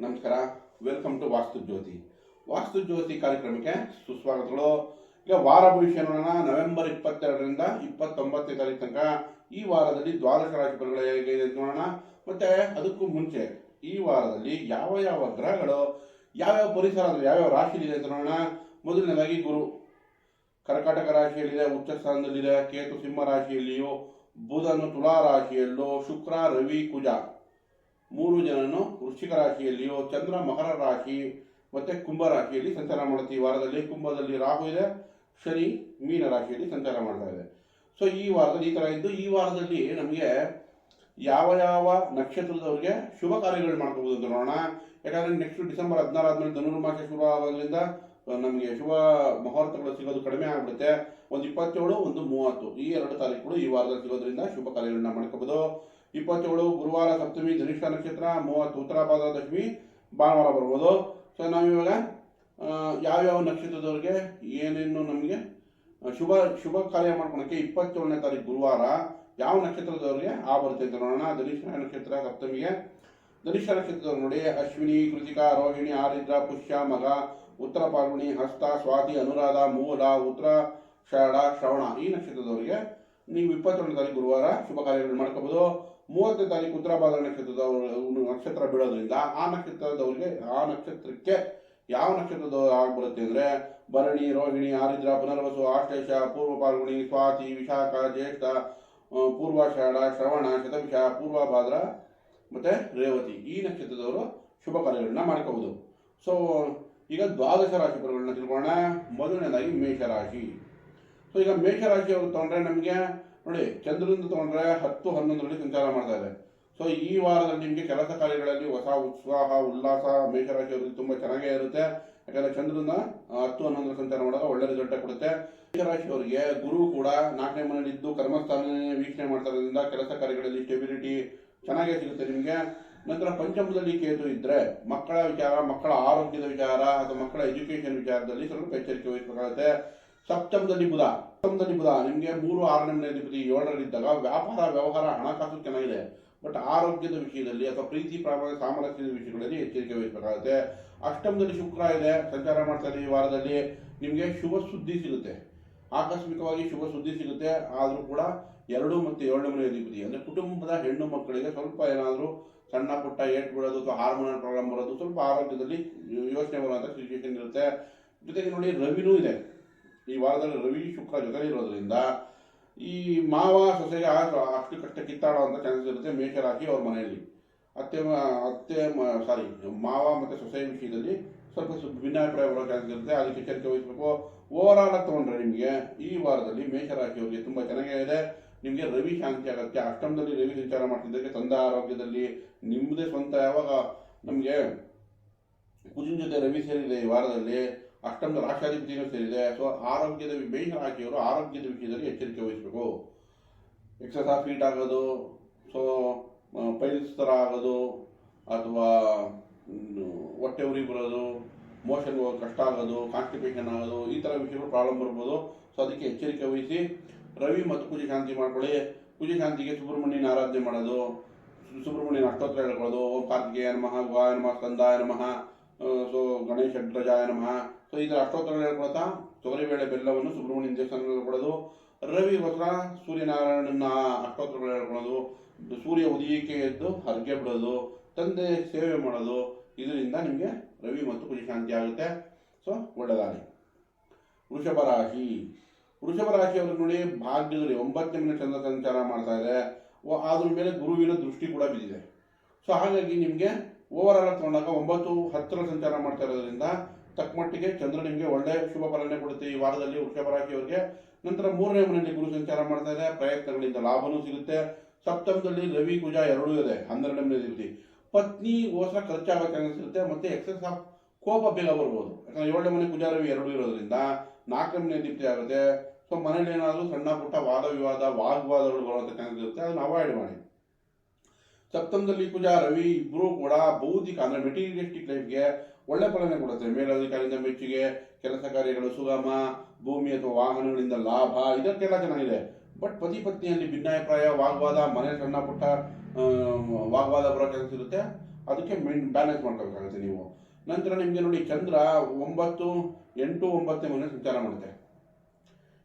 ನಮಸ್ಕಾರ. Welcome to ವಾಸ್ತು ಜ್ಯೋತಿ ವಾಸ್ತು ಜ್ಯೋತಿ ಕಾರ್ಯಕ್ರಮಕ್ಕೆ ಸುಸ್ವಾಗತಗಳು. ಈಗ ವಾರ ಭವಿಷ್ಯ ನೋಡೋಣ. ನವೆಂಬರ್ ಇಪ್ಪತ್ತೆರಡರಿಂದ ಇಪ್ಪತ್ತೊಂಬತ್ತನೇ ತಾರೀಕು ತನಕ ಈ ವಾರದಲ್ಲಿ ದ್ವಾದಶ ರಾಶಿ ಫಲಗಳು ನೋಡೋಣ. ಮತ್ತೆ ಅದಕ್ಕೂ ಮುಂಚೆ ಈ ವಾರದಲ್ಲಿ ಯಾವ ಯಾವ ಗ್ರಹಗಳು ಯಾವ್ಯಾವ ಪರಿಸರ ಅಂದ್ರೆ ಯಾವ್ಯಾವ ರಾಶಿಯಲ್ಲಿದೆ ಅಂತ ನೋಡೋಣ. ಮೊದಲನೇದಾಗಿ ಗುರು. ಕರ್ಕಾಟಕ ರಾಶಿಯಲ್ಲಿದೆ, ಉಚ್ಚ ಸ್ಥಾನದಲ್ಲಿದೆ. ಕೇತು ಸಿಂಹ ರಾಶಿಯಲ್ಲಿಯೂ, ಬುಧನು ತುಲಾ ರಾಶಿಯಲ್ಲೂ, ಶುಕ್ರ, ರವಿ, ಕುಜ. ಮೂರು ಜನನು ವೃಶ್ಚಿಕ ರಾಶಿಯಲ್ಲಿಯೂ ಚಂದ್ರ ಮಕರ ರಾಶಿ ಮತ್ತೆ ಕುಂಭ ರಾಶಿಯಲ್ಲಿ ಸಂಚಾರ ಮಾಡುತ್ತೆ. ಈ ವಾರದಲ್ಲಿ ಕುಂಭದಲ್ಲಿ ರಾಹು ಇದೆ, ಶನಿ ಮೀನ ರಾಶಿಯಲ್ಲಿ ಸಂಚಾರ ಮಾಡ್ತಾ ಇದೆ. ಸೊ ಈ ವಾರದಲ್ಲಿ ಈ ತರ ಇದ್ದು ಈ ವಾರದಲ್ಲಿ ನಮಗೆ ಯಾವ ಯಾವ ನಕ್ಷತ್ರದವರಿಗೆ ಶುಭ ಕಾರ್ಯಗಳು ಮಾಡ್ಕೋಬಹುದು ಅಂತ ನೋಡೋಣ. ಯಾಕಂದ್ರೆ ನೆಕ್ಸ್ಟ್ ಡಿಸೆಂಬರ್ ಹದಿನಾರು ಆದ್ಮೇಲೆ ಧನುರ್ಮಾಸ ಶುರು ಆಗೋದ್ರಿಂದ ನಮಗೆ ಶುಭ ಮುಹೂರ್ತಗಳು ಸಿಗೋದು ಕಡಿಮೆ ಆಗ್ಬಿಡುತ್ತೆ. ಒಂದು ಇಪ್ಪತ್ತೇಳು, ಒಂದು ಮೂವತ್ತು ಈ ಎರಡು ತಾರೀಕುಗಳು ಈ ವಾರದಲ್ಲಿ ಸಿಗೋದ್ರಿಂದ ಶುಭ ಕಾರ್ಯಗಳನ್ನ ಮಾಡ್ಕೋಬಹುದು ಇಪ್ಪತ್ತೇಳು, ಗುರುವಾರ ಸಪ್ತಮಿ ಧನಿಷ್ಠ ನಕ್ಷತ್ರ, ಮೂವತ್ತು, ಉತ್ತರ ಪಾದ ದಶಮಿ, ಭಾನುವಾರ ಬರ್ಬೋದು. ಸೊ ನಾವಿವಾಗ ಯಾವ್ಯಾವ ನಕ್ಷತ್ರದವ್ರಿಗೆ ಏನೇನು ನಮಗೆ ಶುಭ ಶುಭ ಕಾರ್ಯ ಮಾಡ್ಕೊಳಕ್ಕೆ ಇಪ್ಪತ್ತೇಳನೇ ತಾರೀಕು ಗುರುವಾರ ಯಾವ ನಕ್ಷತ್ರದವ್ರಿಗೆ ಆ ಬರುತ್ತೆ ಅಂತ ನೋಡೋಣ. ಧನಿಷ್ಠ ನಕ್ಷತ್ರ ಸಪ್ತಮಿಗೆ. ಧನಿಷ್ಠ ನಕ್ಷತ್ರದವ್ರು ನೋಡಿ, ಅಶ್ವಿನಿ, ಕೃತಿಕಾ, ರೋಹಿಣಿ, ಆರಿದ್ರ, ಪುಷ್ಯ, ಮಗ, ಉತ್ತರ ಪಾರ್ವಣಿ, ಹಸ್ತ, ಸ್ವಾತಿ, ಅನುರಾಧ, ಮೂಲ, ಉತ್ತರ ಷಾಢ ಶ್ರವಣ ಈ ನಕ್ಷತ್ರದವರಿಗೆ ನೀವು ಇಪ್ಪತ್ತೊಂದು ತಾರೀಕು ಗುರುವಾರ ಶುಭ ಕಾರ್ಯಗಳು ಮಾಡ್ಕೋಬಹುದು ಮೂವತ್ತನೇ ತಾರೀಕು ಉತ್ತರ ಭಾದ ನಕ್ಷತ್ರದವರು ನಕ್ಷತ್ರ ಬೀಳೋದ್ರಿಂದ ಆ ನಕ್ಷತ್ರದವರಿಗೆ, ಆ ನಕ್ಷತ್ರಕ್ಕೆ ಯಾವ ನಕ್ಷತ್ರದವರು ಆಗ್ಬಿಡುತ್ತೆ ಅಂದ್ರೆ ಭರಣಿ, ರೋಹಿಣಿ, ಆರಿದ್ರ, ಪುನರ್ವಸು, ಆಶ್ಲೇಷ, ಪೂರ್ವ ಪಾಲ್ಗುಣಿ ಸ್ವಾತಿ, ವಿಶಾಖ, ಜ್ಯೇಷ್ಠ ಪೂರ್ವಾಷಾಢ ಶ್ರವಣ, ಶತವಿಷ, ಪೂರ್ವ ಭಾದ್ರ ಮತ್ತೆ ರೇವತಿ ಈ ನಕ್ಷತ್ರದವರು ಶುಭ ಕಾರ್ಯಗಳನ್ನ ಮಾಡ್ಕೋಬಹುದು ಸೊ ಈಗ ದ್ವಾದಶ ರಾಶಿ ಫಲಗಳನ್ನ ತಿಳ್ಕೊಳ್ಳೋಣ. ಮೊದಲನೇದಾಗಿ ಮೇಷರಾಶಿ ಸೊ ಈಗ ಮೇಷರಾಶಿಯವರು ತಗೊಂಡ್ರೆ ನಮಗೆ ನೋಡಿ ಚಂದ್ರನಿಂದ ತಗೊಂಡ್ರೆ ಹತ್ತು ಹನ್ನೊಂದರಲ್ಲಿ ಸಂಚಾರ ಮಾಡ್ತಾ ಇದೆ. ಸೊ ಈ ವಾರದಲ್ಲಿ ನಿಮಗೆ ಕೆಲಸ ಕಾರ್ಯಗಳಲ್ಲಿ ಹೊಸ ಉತ್ಸಾಹ, ಉಲ್ಲಾಸ ಮೇಷರಾಶಿಯವರಿಗೆ ತುಂಬ ಚೆನ್ನಾಗೇ ಇರುತ್ತೆ. ಯಾಕಂದ್ರೆ ಚಂದ್ರನ ಹತ್ತು ಹನ್ನೊಂದರ ಸಂಚಾರ ಮಾಡಿದಾಗ ಒಳ್ಳೆ ರಿಸಲ್ಟ್ ಕೊಡುತ್ತೆ. ಮೇಷರಾಶಿಯವರಿಗೆ ಗುರು ಕೂಡ ನಾಲ್ಕನೇ ಮನೇಲಿ ಇದ್ದು ಕರ್ಮಸ್ಥಾನ ವೀಕ್ಷಣೆ ಮಾಡ್ತಾ ಕೆಲಸ ಕಾರ್ಯಗಳಲ್ಲಿ ಸ್ಟೆಬಿಲಿಟಿ ಚೆನ್ನಾಗೇ ಸಿಗುತ್ತೆ ನಿಮಗೆ. ನಂತರ ಪಂಚಮದಲ್ಲಿ ಕೇತು ಇದ್ರೆ ಮಕ್ಕಳ ವಿಚಾರ, ಮಕ್ಕಳ ಆರೋಗ್ಯದ ವಿಚಾರ ಅಥವಾ ಮಕ್ಕಳ ಎಜುಕೇಶನ್ ವಿಚಾರದಲ್ಲಿ ಸ್ವಲ್ಪ ಎಚ್ಚರಿಕೆ ವಹಿಸಬೇಕಾಗುತ್ತೆ. ಸಪ್ತಮದಲ್ಲಿ ಬುಧ ಸಪ್ತಮದಲ್ಲಿ ಬುಧ, ನಿಮಗೆ ಮೂರು ಆರನೇ ಅಧಿಪತಿ ಏಳರಲ್ಲಿದ್ದಾಗ ವ್ಯಾಪಾರ, ವ್ಯವಹಾರ ಹಣಕಾಸು ಚೆನ್ನಾಗಿದೆ. ಬಟ್ ಆರೋಗ್ಯದ ವಿಷಯದಲ್ಲಿ ಅಥವಾ ಪ್ರೀತಿ ಪ್ರಾಮಾಣ ಸಾಮರಸ್ಯದ ವಿಷಯಗಳಲ್ಲಿ ಎಚ್ಚರಿಕೆ ವಹಿಸಬೇಕಾಗುತ್ತೆ. ಅಷ್ಟಮದಲ್ಲಿ ಶುಕ್ರ ಇದೆ, ಸಂಚಾರ ಮಾಡ್ತಾರೆ ಈ ವಾರದಲ್ಲಿ, ನಿಮಗೆ ಶುಭ ಸುದ್ದಿ ಸಿಗುತ್ತೆ. ಆಕಸ್ಮಿಕವಾಗಿ ಶುಭ ಸುದ್ದಿ ಸಿಗುತ್ತೆ, ಆದರೂ ಕೂಡ ಎರಡು ಮತ್ತು ಏಳನೇ ಮನೆ ಅಧಿಪತಿ, ಅಂದರೆ ಕುಟುಂಬದ ಹೆಣ್ಣು ಮಕ್ಕಳಿಗೆ ಸ್ವಲ್ಪ ಏನಾದರೂ ಸಣ್ಣ ಪುಟ್ಟ ಏಟ್ ಬಿಡೋದು ಅಥವಾ ಹಾರ್ಮೋನಲ್ ಪ್ರಾಬ್ಲಮ್ ಬರೋದು ಸ್ವಲ್ಪ ಆರೋಗ್ಯದಲ್ಲಿ ಯೋಚನೆ ಬರುವಂಥ ಸಿಚುವೇಶನ್ ಇರುತ್ತೆ. ಜೊತೆಗೆ ನೋಡಿ ರವಿನೂ ಇದೆ. ಈ ವಾರದಲ್ಲಿ ರವಿ ಶುಕ್ರ ಜೊತೆ ಇರೋದ್ರಿಂದ ಈ ಮಾವ ಸೊಸೆಗೆ ಅಷ್ಟು ಕಷ್ಟ ಅಂತ ಚಾನ್ಸಸ್ ಇರುತ್ತೆ ಮೇಷರಾಶಿ ಅವ್ರ ಮನೆಯಲ್ಲಿ. ಅತ್ತೆ ಅತ್ತೆ ಸಾರಿ ಮಾವ ಮತ್ತು ಸೊಸೆ ವಿಷಯದಲ್ಲಿ ಸ್ವಲ್ಪ ಭಿನ್ನಾಭಿಪ್ರಾಯ ಬರೋ ಚಾನ್ಸಸ್ ಇರುತ್ತೆ. ಅದಕ್ಕೆ ಎಚ್ಚರಿಕೆ ವಹಿಸಬೇಕು. ಓವರ್ ಆಲ್ ತಗೊಂಡ್ರೆ ನಿಮಗೆ ಈ ವಾರದಲ್ಲಿ ಮೇಷರಾಶಿಯವರಿಗೆ ತುಂಬ ಚೆನ್ನಾಗೇ ಇದೆ. ನಿಮಗೆ ರವಿ ಶಾಂತಿ ಆಗುತ್ತೆ. ಅಷ್ಟಮದಲ್ಲಿ ರವಿ ಸಂಚಾರ ಮಾಡ್ತಿದ್ದಕ್ಕೆ ತಂದ ಆರೋಗ್ಯದಲ್ಲಿ ನಿಮ್ಮದೇ ಸ್ವಂತ ಯಾವಾಗ ನಮಗೆ ಕುಜಿನ ಜೊತೆ ರವಿ ಸೇರಿದೆ ಈ ವಾರದಲ್ಲಿ. ಅಷ್ಟಮದ ರಾಷ್ಟ್ರಾಧಿಪತಿನೂ ಸೇರಿದೆ. ಸೊ ಆರೋಗ್ಯದ ಮೇಯ್ನ್ ರಾಶಿಯವರು ಆರೋಗ್ಯದ ವಿಷಯದಲ್ಲಿ ಎಚ್ಚರಿಕೆ ವಹಿಸಬೇಕು. ಎಕ್ಸಸ್ ಆಫ್ ಹೀಟ್ ಆಗೋದು ಸೊ ಪೈಲ್ಸ್ ಥರ ಆಗೋದು, ಅಥವಾ ಹೊಟ್ಟೆ ಉರಿ ಬರೋದು ಮೋಷನ್ ಕಷ್ಟ ಆಗೋದು ಕಾನ್ಸ್ಟಿಪೇಷನ್ ಆಗೋದು, ಈ ಥರ ವಿಷಯಗಳು ಪ್ರಾಬ್ಲಮ್ ಬರ್ಬೋದು. ಸೊ ಅದಕ್ಕೆ ಎಚ್ಚರಿಕೆ ವಹಿಸಿ, ರವಿ ಮತ್ತು ಪೂಜೆ ಶಾಂತಿ ಮಾಡ್ಕೊಳ್ಳಿ. ಪೂಜೆ ಶಾಂತಿಗೆ ಸುಬ್ರಹ್ಮಣ್ಯನ ಆರಾಧನೆ ಮಾಡೋದು. ಸುಬ್ರಹ್ಮಣ್ಯನ ಅಷ್ಟೋತ್ತರ ಹೇಳ್ಕೊಳ್ಳೋದು. ಓಂ ಕಾರ್ತಿಕೇಯ ನಮಃ, ಗುಹಾಯ ನಮಃ, ಸ್ಕಂದಾಯ ನಮಃ. ಸೊ ಗಣೇಶ ಧ್ವಜಾಯ ನಮಃ. ಸೊ ಇದರ ಅಷ್ಟೋತ್ತರ ಹೇಳ್ಕೊಳ್ತಾ ತೊಗರಿಬೇಳೆ ಬೆಲ್ಲವನ್ನು ಸುಬ್ರಹ್ಮಣ್ಯ ದೇವಸ್ಥಾನದಲ್ಲಿ ರವಿ ವರ್ಷ ಸೂರ್ಯನಾರಾಯಣನ ಅಷ್ಟೋತ್ತರಗಳು ಹೇಳ್ಕೊಳ್ಳೋದು ಸೂರ್ಯ ಉದಯಕ್ಕೆ ಎದ್ದು ಹರಕೆ ಬಿಡೋದು, ತಂದೆ ಸೇವೆ ಮಾಡೋದು, ಇದರಿಂದ ನಿಮಗೆ ರವಿ ಮತ್ತು ಶಾಂತಿ ಆಗುತ್ತೆ. ಸೊ ಒಳ್ಳೆಯದಾಗಲಿ ವೃಷಭ ರಾಶಿ. ವೃಷಭ ರಾಶಿಯವರು ನೋಡಿ, ಭಾಗ್ಯದಲ್ಲಿ ಒಂಬತ್ತನೇ ಚಂದ್ರ ಸಂಚಾರ ಮಾಡ್ತಾ ಇದೆ ಅದ್ರ ಮೇಲೆ ಗುರುವಿನ ದೃಷ್ಟಿ ಕೂಡ ಬಿದ್ದಿದೆ. ಸೊ ಹಾಗಾಗಿ ನಿಮಗೆ ಓವರ್ ಆಲ್ ತಗೊಂಡಾಗ ಒಂಬತ್ತು, ಹತ್ತರ ಸಂಚಾರ ಮಾಡ್ತಾ ಇರೋದ್ರಿಂದ ತಕ್ಕಮಟ್ಟಿಗೆ ಚಂದ್ರ ನಿಮಗೆ ಒಳ್ಳೆ ಶುಭ ಫಲನೆ ಕೊಡುತ್ತೆ. ಈ ವಾರದಲ್ಲಿ ವೃಷಭ ರಾಶಿಯವರಿಗೆ ನಂತರ ಮೂರನೇ ಮನೆಯಲ್ಲಿ ಗುರು ಸಂಚಾರ ಮಾಡ್ತಾ ಇದೆ. ಪ್ರಯತ್ನಗಳಿಂದ ಲಾಭನೂ ಸಿಗುತ್ತೆ. ಸಪ್ತಮದಲ್ಲಿ ರವಿ, ಕುಜ ಎರಡೂ ಇದೆ. ಹನ್ನೆರಡನೇ ಅಧಿಪತಿ ಪತ್ನಿ, ಹೊಸ ಖರ್ಚಾಗೋ ಚಾನ್ಸಸ್ ಇರುತ್ತೆ ಮತ್ತೆ ಎಕ್ಸಸ್ ಆಫ್ ಕೋಪ ಬೇಗ ಬರ್ಬೋದು. ಯಾಕಂದ್ರೆ ಏಳನೇ ಮನೆ ಕುಜ, ರವಿ ಎರಡೂ ಇರೋದ್ರಿಂದ ನಾಲ್ಕನೇ ಅಧಿಪತಿ ಆಗುತ್ತೆ. ಸೊ ಮನೇಲಿ ಏನಾದರೂ ಸಣ್ಣ ಪುಟ್ಟ ವಾದ ವಿವಾದ, ವಾಗ್ವಾದಗಳು ಬರುವಂಥ ಚಾನ್ಸಸ್ ಇರುತ್ತೆ. ಅದನ್ನು ಅವಾಯ್ಡ್ ಮಾಡಿ. ಸಪ್ತಮದಲ್ಲಿ ಪೂಜಾ, ರವಿ ಇಬ್ಬರೂ ಕೂಡ ಬೌದ್ಧಿಕ ಅಂದ್ರೆ ಮೆಟೀರಿಯಲಿಸ್ಟಿಕ್ ಲೈಫ್ಗೆ ಒಳ್ಳೆ ಫಲನೆ ಕೊಡುತ್ತೆ. ಮೇಲಧಿಕಾರಿಯಿಂದ ಮೆಚ್ಚುಗೆ, ಕೆಲಸ ಕಾರ್ಯಗಳು ಸುಗಮ, ಭೂಮಿ ಅಥವಾ ವಾಹನಗಳಿಂದ ಲಾಭ, ಇದಕ್ಕೆಲ್ಲ ಚೆನ್ನಾಗಿದೆ. ಬಟ್ ಪತಿ ಪತ್ನಿಯಲ್ಲಿ ಭಿನ್ನಾಭಿಪ್ರಾಯ, ವಾಗ್ವಾದ, ಮನೆ ಸಣ್ಣ ಪುಟ್ಟ ವಾಗ್ವಾದ ಬರೋ ಕೆಲಸ ಇರುತ್ತೆ. ಅದಕ್ಕೆ ಬ್ಯಾಲೆನ್ಸ್ ಮಾಡ್ಕೋಬೇಕಾಗುತ್ತೆ ನೀವು. ನಂತರ ನಿಮಗೆ ನೋಡಿ, ಚಂದ್ರ ಒಂಬತ್ತು, ಎಂಟು, ಒಂಬತ್ತನೇ ಮನೆ ಸಂಚಾರ ಮಾಡುತ್ತೆ.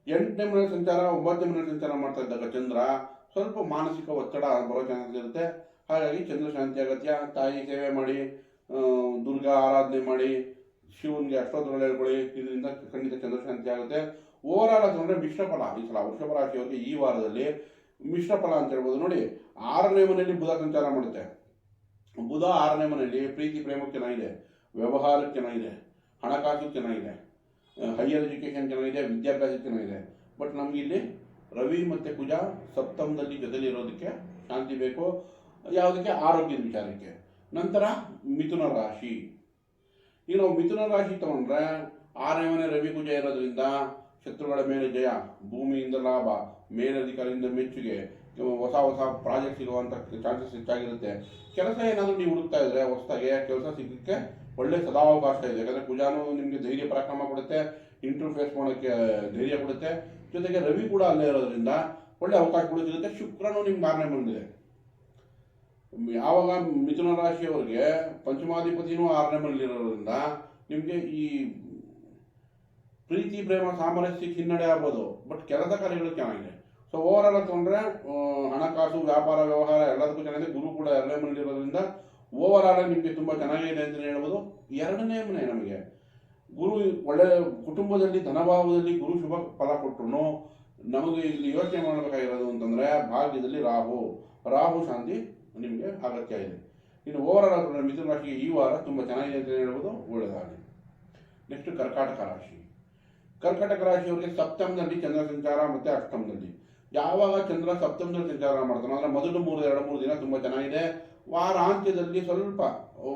ಎಂಟನೇ ಮನೆ ಸಂಚಾರ, ಒಂಬತ್ತನೇ ಮನೆ ಸಂಚಾರ ಮಾಡ್ತಾ ಇದ್ದಾಗ ಚಂದ್ರ ಸ್ವಲ್ಪ ಮಾನಸಿಕ ಒತ್ತಡ ಬರೋ ಚಾನ್ಸಸ್ ಇರುತ್ತೆ. ಹಾಗಾಗಿ ಚಂದ್ರಶಾಂತಿ ಅಗತ್ಯ ತಾಯಿ ಸೇವೆ ಮಾಡಿ ದುರ್ಗಾ ಆರಾಧನೆ ಮಾಡಿ, ಶಿವನಿಗೆ ಅಷ್ಟೋತ್ತರಗಳು ಹೇಳ್ಕೊಳ್ಳಿ. ಇದರಿಂದ ಖಂಡಿತ ಚಂದ್ರ ಶಾಂತಿ ಆಗುತ್ತೆ ಓವರ್ ಆಲ್ ಅಂದರೆ ಮಿಶ್ರ ಫಲ. ಈ ಸಲ ವೃಷಭ ರಾಶಿಯವರಿಗೆ ಈ ವಾರದಲ್ಲಿ ಮಿಶ್ರ ಫಲ ಅಂತ ಹೇಳ್ಬೋದು. ನೋಡಿ, ಆರನೇ ಮನೆಯಲ್ಲಿ ಬುಧ ಸಂಚಾರ ಮಾಡುತ್ತೆ. ಬುಧ ಆರನೇ ಮನೆಯಲ್ಲಿ ಪ್ರೀತಿ ಪ್ರೇಮಕ್ಕೆ ಚೆನ್ನಾಗಿದೆ. ವ್ಯವಹಾರಕ್ಕೆ ಚೆನ್ನಾಗಿದೆ. ಹಣಕಾಸು ಚೆನ್ನಾಗಿದೆ. ಹೈಯರ್ ಎಜುಕೇಷನ್ ಚೆನ್ನಾಗಿದೆ. ವಿದ್ಯಾಭ್ಯಾಸ ಚೆನ್ನಾಗಿದೆ. ಬಟ್ ನಮಗಿಲ್ಲಿ ರವಿ ಮತ್ತು ಕುಜ ಸಪ್ತಮದಲ್ಲಿ ಜೊತೆಲಿ ಇರೋದಕ್ಕೆ ಶಾಂತಿ ಬೇಕು. ಯಾವುದಕ್ಕೆ? ಆರೋಗ್ಯದ ವಿಚಾರಕ್ಕೆ. ನಂತರ ಮಿಥುನ ರಾಶಿ. ಈಗ ನಾವು ಮಿಥುನ ರಾಶಿ ತಗೊಂಡ್ರೆ ಆರನೇ ಮನೆ ರವಿ ಕುಜ ಇರೋದ್ರಿಂದ ಶತ್ರುಗಳ ಮೇಲೆ ಜಯ, ಭೂಮಿಯಿಂದ ಲಾಭ, ಮೇಲಧಿಕಾರಿಯಿಂದ ಮೆಚ್ಚುಗೆ ಹೊಸ ಹೊಸ ಪ್ರಾಜೆಕ್ಟ್ ಸಿಗುವಂಥ ಚಾನ್ಸಸ್ ಹೆಚ್ಚಾಗಿರುತ್ತೆ. ಕೆಲಸ ಏನಾದರೂ ನೀವು ಹುಡುಕ್ತಾ ಇದ್ರೆ ಹೊಸದಾಗಿ ಕೆಲಸ ಸಿಗಲಿಕ್ಕೆ ಒಳ್ಳೆ ಸದಾವಕಾಶ ಇದೆ. ಯಾಕಂದ್ರೆ ಪೂಜಾನು ನಿಮಗೆ ಧೈರ್ಯ ಪರಾಕ್ರಮ ಕೊಡುತ್ತೆ ಇಂಟರ್ವ್ಯೂ ಫೇಸ್ ಮಾಡೋಕ್ಕೆ ಧೈರ್ಯ ಕೊಡುತ್ತೆ. ಜೊತೆಗೆ ರವಿ ಕೂಡ ಅಲ್ಲೇ ಇರೋದ್ರಿಂದ ಒಳ್ಳೆ ಅವಕಾಶಗಳು ಸಿಗುತ್ತೆ. ಶುಕ್ರನು ನಿಮ್ಗೆ ಆರನೇ ಬಂದಿದೆ ಯಾವಾಗ ಮಿಥುನ ರಾಶಿಯವರಿಗೆ ಪಂಚಮಾಧಿಪತಿನೂ ಆರನೇ ಮನೆಯಲ್ಲಿರೋದ್ರಿಂದ ನಿಮಗೆ ಈ ಪ್ರೀತಿ, ಪ್ರೇಮ ಸಾಮರಸ್ಯಕ್ಕೆ ಹಿನ್ನಡೆ ಆಗ್ಬೋದು. ಬಟ್ ಕೆಲಸ ಕಾರ್ಯಗಳು ಚೆನ್ನಾಗಿದೆ. ಸೊ ಓವರ್ ಆಲ್ ತೊಂದರೆ ಹಣಕಾಸು, ವ್ಯಾಪಾರ, ವ್ಯವಹಾರ ಎಲ್ಲದಕ್ಕೂ ಚೆನ್ನಾಗಿದೆ. ಗುರು ಕೂಡ ಎರಡನೇ ಮನೆಯಲ್ಲಿರೋದ್ರಿಂದ ಓವರ್ ಆಲ್ ನಿಮಗೆ ತುಂಬ ಚೆನ್ನಾಗಿದೆ ಅಂತಲೇ ಹೇಳ್ಬೋದು. ಎರಡನೇ ಮನೆ ನಮಗೆ, ಗುರು ಒಳ್ಳೆ ಕುಟುಂಬದಲ್ಲಿ, ಧನಭಾವದಲ್ಲಿ ಗುರು ಶುಭ ಫಲ ಕೊಟ್ಟರು ನಮಗೆ ಇಲ್ಲಿ ಯೋಚನೆ ಮಾಡಬೇಕಾಗಿರೋದು ಅಂತಂದರೆ ಭಾಗ್ಯದಲ್ಲಿ ರಾಹು. ರಾಹು, ಶಾಂತಿ ನಿಮಗೆ ಅಗತ್ಯ ಇದೆ. ಇನ್ನು ಓವರ್ ಆಲ್ ತಗೊಂಡ್ರೆ ಮಿಥುನ ರಾಶಿಗೆ ಈ ವಾರ ತುಂಬ ಚೆನ್ನಾಗಿದೆ ಅಂತ ಹೇಳ್ಬೋದು ಒಳ್ಳೆಯದಾಗಲಿ ನೆಕ್ಸ್ಟ್ ಕರ್ಕಾಟಕ ರಾಶಿ. ಕರ್ಕಾಟಕ ರಾಶಿಯವರಿಗೆ ಸಪ್ತಮದಲ್ಲಿ ಚಂದ್ರ ಸಂಚಾರ ಮತ್ತು ಅಷ್ಟಮದಲ್ಲಿ. ಯಾವಾಗ ಚಂದ್ರ ಸಪ್ತಮದಲ್ಲಿ ಸಂಚಾರ ಮಾಡ್ತಾನೋ, ಅಂದರೆ ಮೊದಲು ಮೂರು, ಎರಡು, ಮೂರು ದಿನ ತುಂಬ ಚೆನ್ನಾಗಿದೆ. ವಾರಾಂತ್ಯದಲ್ಲಿ ಸ್ವಲ್ಪ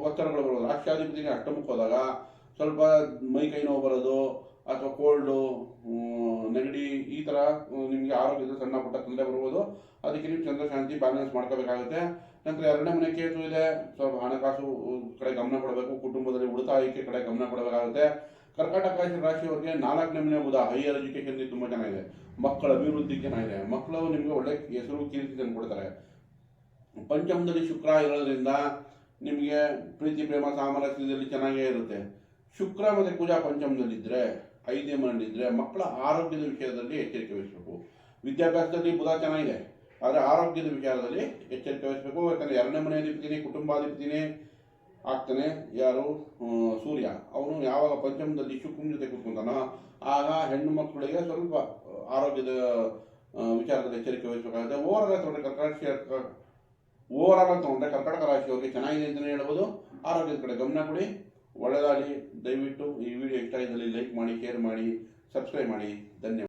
ಒತ್ತಡಗಳು ಬರೋದು. ರಾಷ್ಟ್ರಾಧಿಪತಿಗೆ ಅಷ್ಟಮಕ್ಕೆ ಹೋದಾಗ ಸ್ವಲ್ಪ ಮೈ ಕೈ ನೋವು ಬರೋದು, ಅಥವಾ ಕೋಲ್ಡು ನೆಗಡಿ ಈ ಥರ ನಿಮಗೆ ಆರೋಗ್ಯದ ಸಣ್ಣ ಪುಟ್ಟ ತೊಂದರೆ ಬರ್ಬೋದು. ಅದಕ್ಕೆ ನೀವು ಚಂದ್ರಶಾಂತಿ ಬ್ಯಾಲೆನ್ಸ್ ಮಾಡ್ಕೋಬೇಕಾಗುತ್ತೆ. ನಂತರ ಎರಡನೇ ಮನೆ ಕೇತು ಇದೆ. ಸ್ವಲ್ಪ ಹಣಕಾಸು ಕಡೆ ಗಮನ ಕೊಡಬೇಕು. ಕುಟುಂಬದಲ್ಲಿ ಉಳಿತಾಯಕ್ಕೆ ಕಡೆ ಗಮನ ಕೊಡಬೇಕಾಗುತ್ತೆ. ಕರ್ಕಾಟಕ ರಾಶಿ ರಾಶಿಯವರಿಗೆ ನಾಲ್ಕನೇ ಮನೆ ಬುಧ ಹೈಯರ್ ಎಜುಕೇಶನ್ ತುಂಬ ಚೆನ್ನಾಗಿದೆ. ಮಕ್ಕಳ ಅಭಿವೃದ್ಧಿ ಚೆನ್ನಾಗಿದೆ. ಮಕ್ಕಳು ನಿಮಗೆ ಒಳ್ಳೆ ಹೆಸರು, ಕೀರ್ತಿ ತಂದು ಕೊಡ್ತಾರೆ. ಪಂಚಮದಲ್ಲಿ ಶುಕ್ರ ಇರೋದ್ರಿಂದ ನಿಮಗೆ ಪ್ರೀತಿ, ಪ್ರೇಮ, ಸಾಮರಸ್ಯದಲ್ಲಿ ಚೆನ್ನಾಗೇ ಇರುತ್ತೆ. ಶುಕ್ರ ಮತ್ತು ಕುಜ ಪಂಚಮದಲ್ಲಿದ್ದರೆ ಐದನೇ ಮನೆಯಲ್ಲಿದ್ದರೆ ಮಕ್ಕಳ ಆರೋಗ್ಯದ ವಿಷಯದಲ್ಲಿ ಎಚ್ಚರಿಕೆ ವಹಿಸಬೇಕು. ವಿದ್ಯಾಭ್ಯಾಸದಲ್ಲಿ ಬುಧ ಚೆನ್ನಾಗಿದೆ. ಆದರೆ ಆರೋಗ್ಯದ ವಿಚಾರದಲ್ಲಿ ಎಚ್ಚರಿಕೆ ವಹಿಸಬೇಕು. ಯಾಕಂದರೆ ಎರಡನೇ ಮನೆಯಲ್ಲಿರ್ತೀನಿ ಕುಟುಂಬಾಧಿಪತಿನೇ ಆಗ್ತಾನೆ. ಯಾರು? ಸೂರ್ಯ. ಅವನು ಯಾವಾಗ ಪಂಚಮದಲ್ಲಿ ಶುಕ್ರನ ಜೊತೆ ಕೂತ್ಕೊಂತಾನ, ಆಗ ಹೆಣ್ಣು ಮಕ್ಕಳಿಗೆ ಸ್ವಲ್ಪ ಆರೋಗ್ಯದ ವಿಚಾರದಲ್ಲಿ ಎಚ್ಚರಿಕೆ ವಹಿಸಬೇಕಾಗುತ್ತೆ. ಓವರಾಲ್ ತೊಗೊಂಡ್ರೆ ತಗೊಂಡ್ರೆ ಕರ್ಕಾಟಕ ತೊಗೊಂಡ್ರೆ ಕರ್ಕಾಟಕ ರಾಶಿಯವರಿಗೆ ಚೆನ್ನಾಗಿದೆ ಅಂತಲೇ ಹೇಳ್ಬೋದು. ಆರೋಗ್ಯದ ಕಡೆ ಗಮನ ಕೊಡಿ. ಒಳ್ಳೆಯದಾಗಲಿ ದಯವಿಟ್ಟು ಈ ವಿಡಿಯೋ ಇಷ್ಟ ಇದ್ದಲ್ಲಿ ಲೈಕ್ ಮಾಡಿ ಶೇರ್ ಮಾಡಿ ಸಬ್ಸ್ಕ್ರೈಬ್ ಮಾಡಿ. ಧನ್ಯವಾದ.